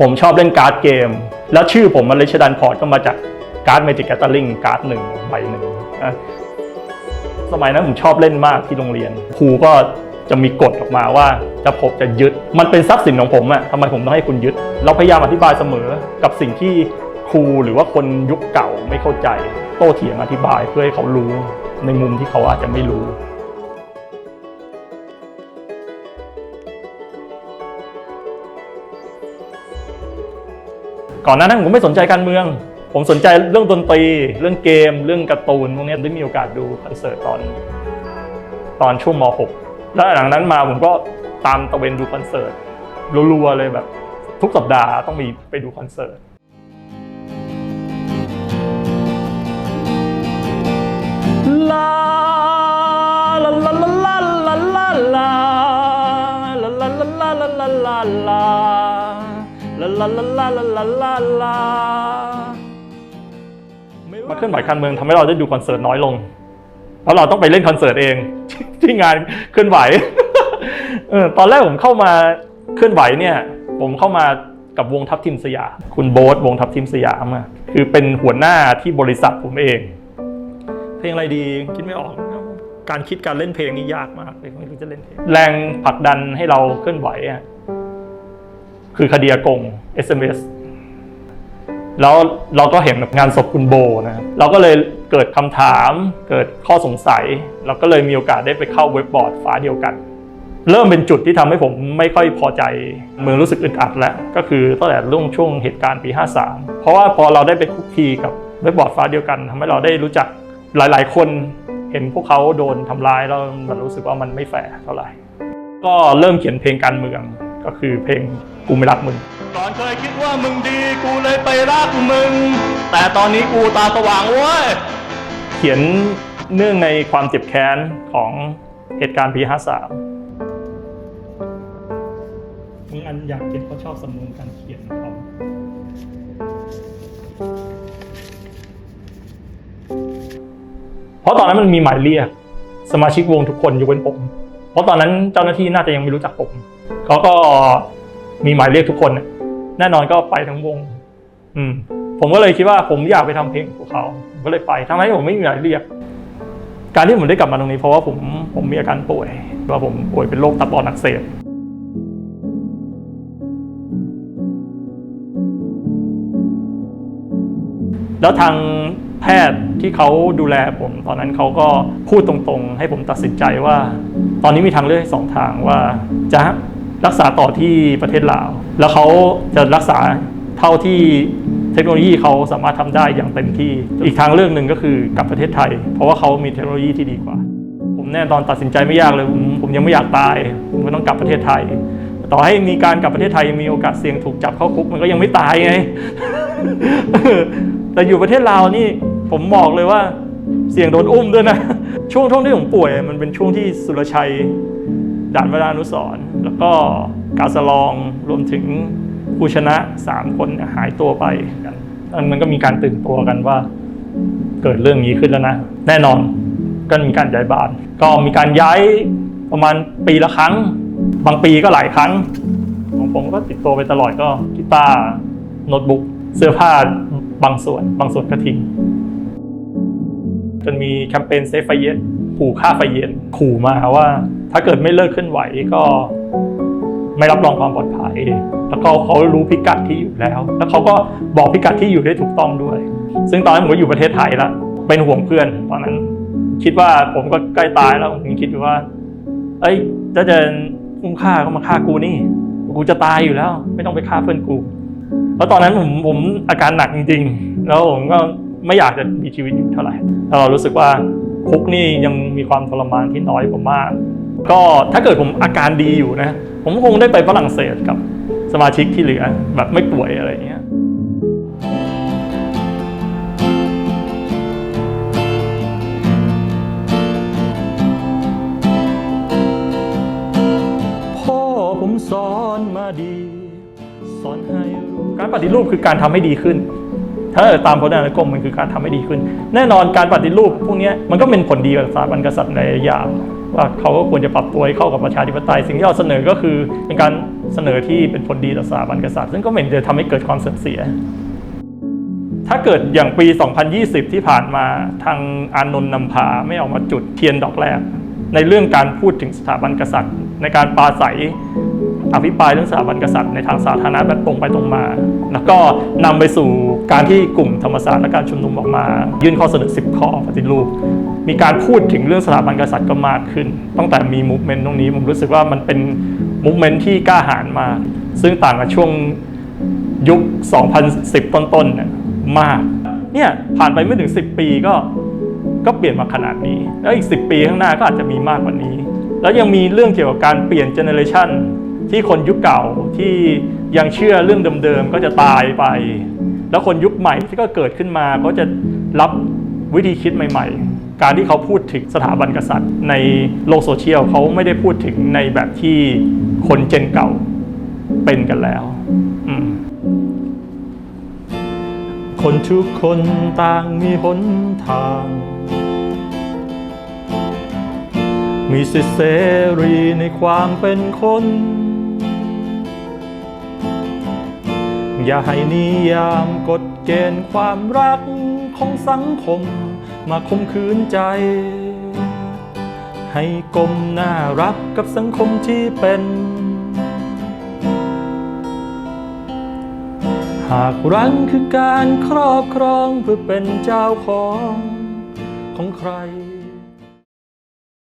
ผมชอบเล่นการ์ดเกม แล้วชื่อผมมันเลชดันพอร์ตก็มาจากการ์ดเมจิกแกตเตอร์ลิงการ์ดหนึ่งใบหนึ่งนะสมัยนั้นผมชอบเล่นมากที่โรงเรียนครูก็จะมีกฎออกมาว่าจะผมจะยึด มันเป็นทรัพย์สินของผมอะทำไมผมต้องให้คุณยึด เราพยายามอธิบายเสมอกับสิ่งที่ครูหรือว่าคนยุคเก่าไม่เข้าใจ โต้เถียงอธิบายเพื่อให้เขารู้ ในมุมที่เขาอาจจะไม่รู้ ก่อนหน้านั้นผมไม่สนใจการเมือง ผมสนใจเรื่องดนตรี เรื่องเกม เรื่องการ์ตูนพวกนี้ได้มีโอกาสดูคอนเสิร์ตตอน ตอนช่วงม .6 แล้วหลังนั้นมาผมก็ตามตะเวนดูคอนเสิร์ตรัวๆเลยแบบ ทุกสัปดาห์ต้องมีไปดูคอนเสิร์ต ลาลามาเคลื่อนไหวการเมืองทำให้เราได้ดูคอนเสิร์ตน้อยลง เพราะเราต้องไปเล่นคอนเสิร์ตเองที่งานเคลื่อนไหวเออตอนแรกผมเข้ามาเคลื่อนไหวเนี่ย ผมเข้ามากับวงทัพทีมสยามคุณโบ๊ทวงทัพทีมสยามอะคือเป็นหัวหน้าที่บริษัทผมเอง เพลงอะไรดีคิดไม่ออก การคิดการเล่นเพลงนี่ยากมากเลยไม่รู้จะเล่นเพลงแรงผลักดันให้เราเคลื่อนไหวอะ คือคดีอากง SMS แล้วเราก็เห็นงานศพคุณโบนะครับเราก็เลยเกิดคำถามเกิดข้อสงสัย เราก็เลยมีโอกาสได้ไปเข้าเว็บบอร์ดฝาเดียวกัน เริ่มเป็นจุดที่ทำให้ผมไม่ค่อยพอใจเมืองรู้สึกอึดอัดแล้วก็คือตั้งแต่รุ่งช่วงเหตุการณ์ปี 53 เพราะว่าพอเราได้ไปคุกคีกับเว็บบอร์ดฟ้าเดียวกันทำให้เราได้รู้จักหลาย ๆ คนเห็นพวกเขาโดนทำร้ายแล้วมันรู้สึกว่ามันไม่แฟร์เท่าไหร่ ก็เริ่มเขียนเพลงการเมือง ก็คือเพลงกูไม่รักมึงก่อนเคยคิดว่ามึงดีกูเลยไปรักมึง แต่ตอนนี้กูตาสว่างเว้ยเขียนเนื่องในความเจ็บแค้นของเหตุการณ์ปี53มึงอันอยากเก็บเขาชอบสำนวนการเขียนของเขาเพราะตอนนั้นมันมีหมายเรียก สมาชิกวงทุกคนยกเว้นผม เพราะตอนนั้นเจ้าหน้าที่น่าจะยังไม่รู้จักผม เขาก็มีหมายเรียกทุกคน แน่นอนก็ไปทั้งวง อืม ผมก็เลยคิดว่าผมอยากไปทำเพลงของเขาผมก็เลยไปทั้งที่ผมไม่มีหมายเรียก การที่ผมได้กลับมาตรงนี้เพราะว่าผมผมมีอาการป่วยว่าผมป่วยเป็นโรคตับอ่อนอักเสบแล้วทางแพทย์ที่เขาดูแลผม ตอนนั้นเขาก็พูดตรงๆ ให้ผมตัดสินใจว่า ตอนนี้มีทางเลือกสองทางว่าจะ รักษาต่อที่ประเทศลาว แล้วเขาจะรักษาเท่าที่เทคโนโลยีเขาสามารถทำได้อย่างเต็มที่ อีกทางเลือกหนึ่งก็คือกลับประเทศไทย เพราะว่าเขามีเทคโนโลยีที่ดีกว่า ผมแน่ตอนตัดสินใจไม่ยากเลย ผมยังไม่อยากตาย ผมก็ต้องกลับประเทศไทย ต่อให้มีการกลับประเทศไทยมีโอกาสเสี่ยงถูกจับเข้าคุกมันก็ยังไม่ตายไง แต่อยู่ประเทศลาวนี่ผมบอกเลยว่าเสี่ยงโดนอุ้มด้วยนะ ช่วงช่วงที่ผมป่วย มันเป็นช่วงที่สุรชัยด่านวรานุสร์ แล้วก็กาสลองรวมถึงผู้ชนะสามคนหายตัวไปกันมันก็มีการตื่นตัวกันว่า เกิดเรื่องนี้ขึ้นแล้วนะ แน่นอนก็มีการย้ายบ้าน ก็มีการย้ายประมาณปีละครั้ง บางปีก็หลายครั้งของผมก็ติดตัวไปตลอดก็กีตาร์โน้ตบุ๊กเสื้อผ้าบางส่วน บางส่วนก็ทิ้งจนมีแคมเปญเซฟไฟเย็นขู่ฆ่าไฟเย็นขู่มาว่า ถ้าเกิดไม่เลิกเคลื่อนไหวก็ ไม่รับรองความปลอดภัย แล้วก็เขารู้พิกัดที่อยู่แล้ว แล้วเขาก็บอกพิกัดที่อยู่ได้ถูกต้องด้วย ซึ่งตอนนั้นผมก็อยู่ประเทศไทยแล้วเป็นห่วงเพื่อนตอนนั้นคิดว่าผมก็ใกล้ตายแล้วผมคิดว่า เอ้ยถ้าจะคุ้มค่าก็มาฆ่ากูนี่กูจะตายอยู่แล้ว ไม่ต้องไปฆ่าเพื่อนกูเพราะตอนนั้นผมผมอาการหนักจริง ๆ แล้วผมก็ไม่อยากจะมีชีวิตอยู่เท่าไหร่แล้วเรารู้สึกว่าคุกนี่ยังมีความทรมานที่น้อยกว่ามาก ก็ถ้าเกิดผมอาการดีอยู่นะ ผมคงได้ไปฝรั่งเศสกับสมาชิกที่เหลือ แบบไม่ป่วยอะไรอย่างเงี้ยพ่อผมสอนมาดี สอนให้การปฏิรูปคือการทำให้ดีขึ้นถ้าตามพจนานุกรมมันคือการทำให้ดีขึ้น แน่นอนการปฏิรูปพวกนี้มันก็เป็นผลดีกับสถาบันกษัตริย์ในระยะยาว ว่าเขาก็ควรจะปรับตัวให้เข้ากับประชาธิปไตย สิ่งที่เราเสนอก็คือเป็นการเสนอที่เป็นผลดีต่อสถาบันกษัตริย์ ซึ่งก็ไม่เห็นจะทำให้เกิดความเสื่อมเสีย ถ้าเกิดอย่างปี 2020 ที่ผ่านมาทางอานนท์นำพาไม่ออกมาจุดเทียนดอกแรก ในเรื่องการพูดถึงสถาบันกษัตริย์ ในการปราศัยอภิปรายเรื่องสถาบันกษัตริย์ในทางสาธารณะแบบตรงไปตรงมา แล้วก็นำไปสู่การที่กลุ่มธรรมศาสตร์และการชุมนุมออกมา ยื่นข้อเสนอ 10 ข้อปฏิรูป มีการพูดถึงเรื่องสถาบันกษัตริย์ก็มากขึ้น ตั้งแต่มีมูฟเมนต์ตรงนี้ผมรู้สึกว่ามันเป็นมูฟเมนต์ที่กล้าหาญมากซึ่งต่างกับช่วงยุค 2010 ต้นๆเนี่ยมาก เนี่ยผ่านไปไม่ถึง 10 ปีก็ก็เปลี่ยนมาขนาดนี้ แล้วอีก 10 ปีข้างหน้าก็อาจจะมีมากกว่านี้ แล้วยังมีเรื่องเกี่ยวกับการเปลี่ยนเจเนอเรชันที่คนยุคเก่าที่ยังเชื่อเรื่องเดิมๆก็จะตายไป แล้วคนยุคใหม่ที่ก็เกิดขึ้นมาก็จะรับวิธีคิดใหม่ ๆ การที่เขาพูดถึงสถาบันกษัตริย์ ในโลกโซเชียลเขาไม่ได้พูดถึงในแบบที่คนเจนเก่าเป็นกันแล้ว คนทุกคนต่างมีหนทาง มีสิทธิเสรีในความเป็นคน อย่าให้นิยามกฎเกณฑ์ความรักของสังคม มาคมคืนใจ ให้กลมน่ารักกับสังคมที่เป็น หากรังคือการครอบครองเพื่อเป็นเจ้าของของใคร